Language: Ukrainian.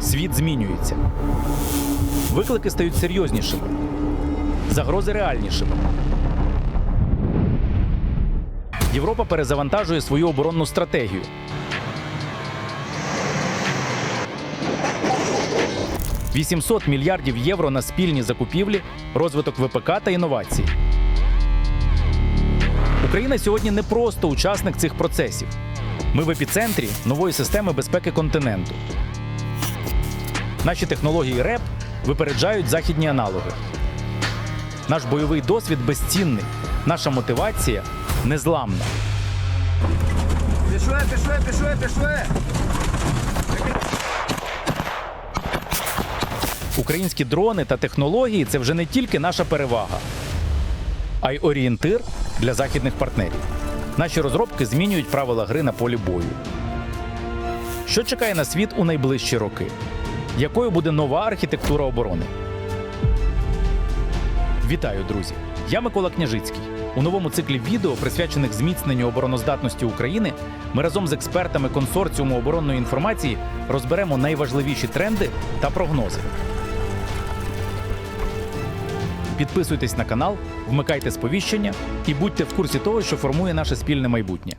Світ змінюється. Виклики стають серйознішими, загрози реальнішими. Європа перезавантажує свою оборонну стратегію. «800 мільярдів євро на спільні закупівлі, розвиток ВПК та інновації. Україна сьогодні не просто учасник цих процесів. Ми в епіцентрі нової системи безпеки континенту. Наші технології РЕП випереджають західні аналоги. Наш бойовий досвід безцінний, наша мотивація незламна. Пішли, пішли, пішли, пішли. Українські дрони та технології це вже не тільки наша перевага, а й орієнтир для західних партнерів. Наші розробки змінюють правила гри на полі бою. Що чекає на світ у найближчі роки? Якою буде нова архітектура оборони? Вітаю, друзі! Я Микола Княжицький. У новому циклі відео, присвячених зміцненню обороноздатності України, ми разом з експертами консорціуму оборонної інформації розберемо найважливіші тренди та прогнози. Підписуйтесь на канал, вмикайте сповіщення і будьте в курсі того, що формує наше спільне майбутнє.